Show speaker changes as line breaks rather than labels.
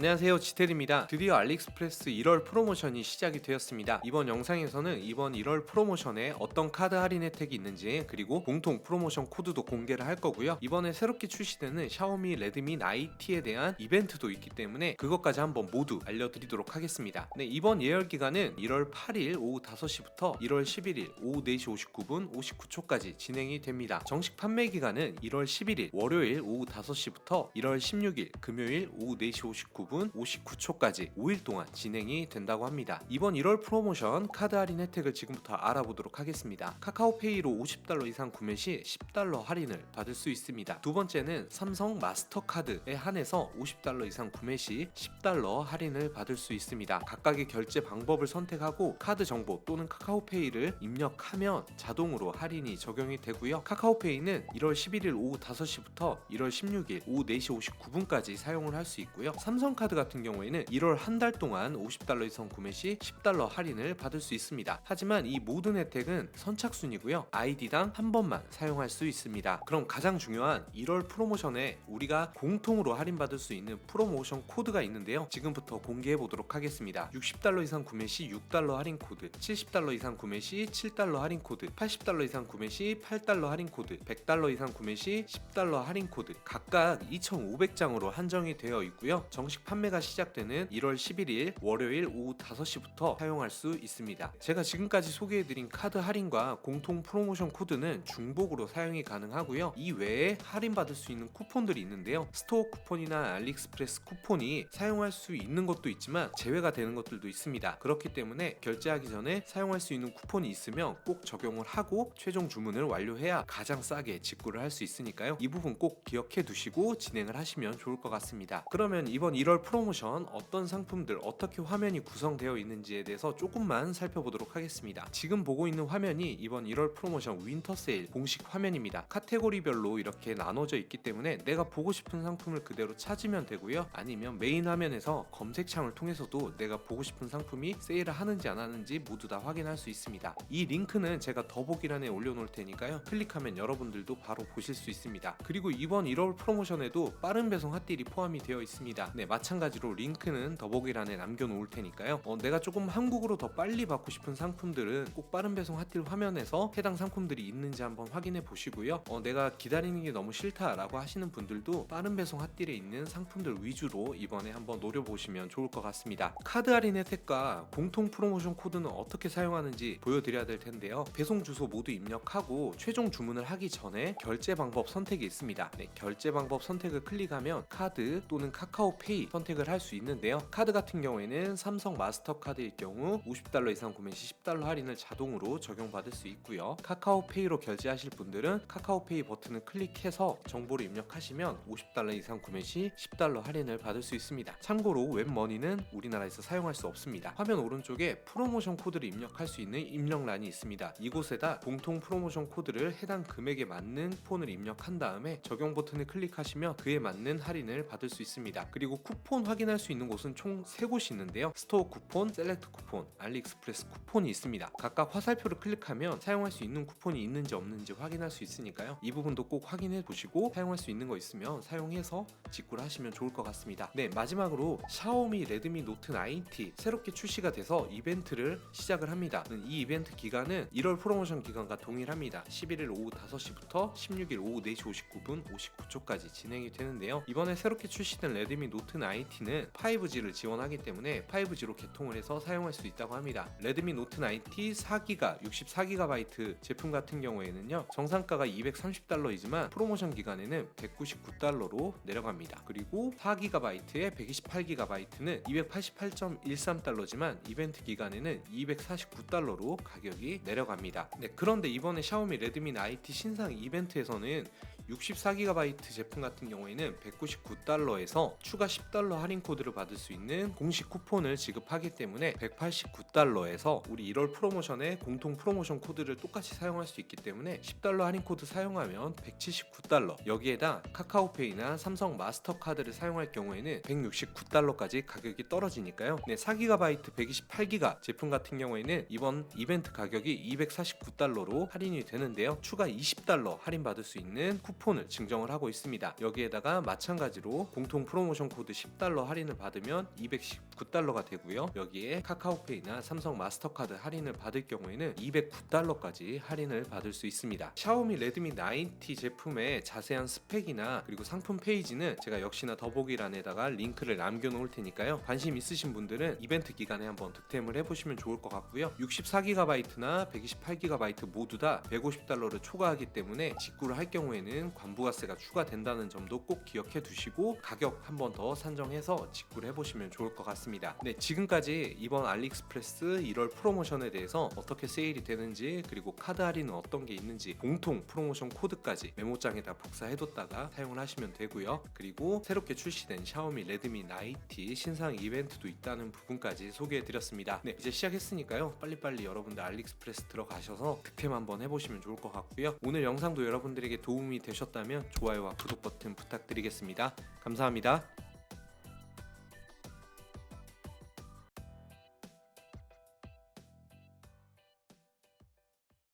안녕하세요 지텔입니다. 드디어 알리익스프레스 1월 프로모션이 시작이 되었습니다. 이번 영상에서는 이번 1월 프로모션에 어떤 카드 할인 혜택이 있는지 그리고 공통 프로모션 코드도 공개를 할 거고요. 이번에 새롭게 출시되는 샤오미 레드미 나이티에 대한 이벤트도 있기 때문에 그것까지 한번 모두 알려드리도록 하겠습니다. 네 이번 예열 기간은 1월 8일 오후 5시부터 1월 11일 오후 4시 59분 59초까지 진행이 됩니다. 정식 판매 기간은 1월 11일 월요일 오후 5시부터 1월 16일 금요일 오후 4시 59분 59초까지 5일 동안 진행이 된다고 합니다. 이번 1월 프로모션 카드 할인 혜택을 지금부터 알아보도록 하겠습니다. 카카오페이로 50달러 이상 구매 시 10달러 할인을 받을 수 있습니다. 두 번째는 삼성 마스터카드에 한해서 50달러 이상 구매 시 10달러 할인을 받을 수 있습니다. 각각의 결제 방법을 선택하고 카드 정보 또는 카카오페이를 입력하면 자동으로 할인이 적용이 되고요. 카카오페이는 1월 11일 오후 5시부터 1월 16일 오후 4시 59분까지 사용을 할 수 있고요. 삼성 카드 같은 경우에는 1월 한 달 동안 50달러 이상 구매 시 10달러 할인을 받을 수 있습니다. 하지만 이 모든 혜택은 선착순이고요. 아이디당 한 번만 사용할 수 있습니다. 그럼 가장 중요한 1월 프로모션에 우리가 공통으로 할인받을 수 있는 프로모션 코드가 있는데요. 지금부터 공개해 보도록 하겠습니다. 60달러 이상 구매 시 6달러 할인 코드, 70달러 이상 구매 시 7달러 할인 코드, 80달러 이상 구매 시 8달러 할인 코드, 100달러 이상 구매 시 10달러 할인 코드 각각 2,500장으로 한정이 되어 있고요. 정식 판매가 시작되는 1월 11일 월요일 오후 5시부터 사용할 수 있습니다. 제가 지금까지 소개해드린 카드 할인과 공통 프로모션 코드는 중복으로 사용이 가능하고요. 이 외에 할인받을 수 있는 쿠폰들이 있는데요. 스토어 쿠폰이나 알리익스프레스 쿠폰이 사용할 수 있는 것도 있지만 제외가 되는 것들도 있습니다. 그렇기 때문에 결제하기 전에 사용할 수 있는 쿠폰이 있으면 꼭 적용을 하고 최종 주문을 완료해야 가장 싸게 직구를 할 수 있으니까요. 이 부분 꼭 기억해 두시고 진행을 하시면 좋을 것 같습니다. 그러면 이번 1월 프로모션 어떤 상품들 어떻게 화면이 구성되어 있는지에 대해서 조금만 살펴보도록 하겠습니다. 지금 보고 있는 화면이 이번 1월 프로모션 윈터 세일 공식 화면입니다. 카테고리별로 이렇게 나눠져 있기 때문에 내가 보고 싶은 상품을 그대로 찾으면 되고요. 아니면 메인 화면에서 검색창을 통해서도 내가 보고 싶은 상품이 세일을 하는지 안 하는지 모두 다 확인할 수 있습니다. 이 링크는 제가 더보기란에 올려놓을 테니까요. 클릭하면 여러분들도 바로 보실 수 있습니다. 그리고 이번 1월 프로모션에도 빠른 배송 핫딜이 포함이 되어 있습니다. 네, 마찬가지로 링크는 더보기란에 남겨놓을 테니까요. 어, 내가 조금 한국으로 더 빨리 받고 싶은 상품들은 꼭 빠른 배송 핫딜 화면에서 해당 상품들이 있는지 한번 확인해 보시고요. 어, 내가 기다리는 게 너무 싫다라고 하시는 분들도 빠른 배송 핫딜에 있는 상품들 위주로 이번에 한번 노려보시면 좋을 것 같습니다. 카드 할인 혜택과 공통 프로모션 코드는 어떻게 사용하는지 보여드려야 될 텐데요. 배송 주소 모두 입력하고 최종 주문을 하기 전에 결제 방법 선택이 있습니다. 네, 결제 방법 선택을 클릭하면 카드 또는 카카오페이 선택을 할 수 있는데요. 카드 같은 경우에는 삼성 마스터카드일 경우 50달러 이상 구매 시 10달러 할인을 자동으로 적용받을 수 있고요. 카카오페이로 결제하실 분들은 카카오페이 버튼을 클릭해서 정보를 입력하시면 50달러 이상 구매 시 10달러 할인을 받을 수 있습니다. 참고로 웹머니는 우리나라에서 사용할 수 없습니다. 화면 오른쪽에 프로모션 코드를 입력할 수 있는 입력란이 있습니다. 이곳에다 공통 프로모션 코드를 해당 금액에 맞는 쿠폰을 입력한 다음에 적용 버튼을 클릭하시면 그에 맞는 할인을 받을 수 있습니다. 그리고 쿠폰 확인할 수 있는 곳은 총 3곳이 있는데요. 스토어 쿠폰, 셀렉트 쿠폰, 알리익스프레스 쿠폰이 있습니다. 각각 화살표를 클릭하면 사용할 수 있는 쿠폰이 있는지 없는지 확인할 수 있으니까요. 이 부분도 꼭 확인해 보시고 사용할 수 있는 거 있으면 사용해서 직구를 하시면 좋을 것 같습니다. 네, 마지막으로 샤오미 레드미 노트 9T 새롭게 출시가 돼서 이벤트를 시작을 합니다. 이 이벤트 기간은 1월 프로모션 기간과 동일합니다. 11일 오후 5시부터 16일 오후 4시 59분 59초까지 진행이 되는데요. 이번에 새롭게 출시된 레드미 노트 9T는 5G를 지원하기 때문에 5G로 개통을 해서 사용할 수 있다고 합니다. 레드미 노트 9T 4기가 64GB 제품 같은 경우에는요. 정상가가 230달러이지만 프로모션 기간에는 199달러로 내려갑니다. 그리고 4GB에 128GB는 288.13달러지만 이벤트 기간에는 249달러로 가격이 내려갑니다. 네, 그런데 이번에 샤오미 레드미 9T 신상 이벤트에서는 64GB 제품 같은 경우에는 199달러에서 추가 10달러 할인 코드를 받을 수 있는 공식 쿠폰을 지급하기 때문에 189달러에서 우리 1월 프로모션에 공통 프로모션 코드를 똑같이 사용할 수 있기 때문에 10달러 할인 코드 사용하면 179달러. 여기에다 카카오페이나 삼성 마스터카드를 사용할 경우에는 169달러까지 가격이 떨어지니까요. 네 4GB 128GB 제품 같은 경우에는 이번 이벤트 가격이 249달러로 할인이 되는데요. 추가 20달러 할인 받을 수 있는 쿠폰 쿠폰을 증정을 하고 있습니다. 여기에다가 마찬가지로 공통 프로모션 코드 10달러 할인을 받으면 219달러가 되고요. 여기에 카카오페이나 삼성 마스터카드 할인을 받을 경우에는 209달러까지 할인을 받을 수 있습니다. 샤오미 레드미 9T 제품의 자세한 스펙이나 그리고 상품 페이지는 제가 역시나 더보기란에다가 링크를 남겨놓을 테니까요. 관심 있으신 분들은 이벤트 기간에 한번 득템을 해보시면 좋을 것 같고요. 64GB나 128GB 모두 다 150달러를 초과하기 때문에 직구를 할 경우에는 관부가세가 추가된다는 점도 꼭 기억해 두시고 가격 한 번 더 산정해서 직구를 해보시면 좋을 것 같습니다. 네, 지금까지 이번 알리익스프레스 1월 프로모션에 대해서 어떻게 세일이 되는지 그리고 카드 할인은 어떤 게 있는지 공통 프로모션 코드까지 메모장에다 복사해뒀다가 사용을 하시면 되고요. 그리고 새롭게 출시된 샤오미 레드미 나이티 신상 이벤트도 있다는 부분까지 소개해드렸습니다. 네, 이제 시작했으니까요. 빨리빨리 여러분들 알리익스프레스 들어가셔서 득템 한번 해보시면 좋을 것 같고요. 오늘 영상도 여러분들에게 도움이 되셨다면 좋아요와 구독 버튼 부탁드리겠습니다. 감사합니다.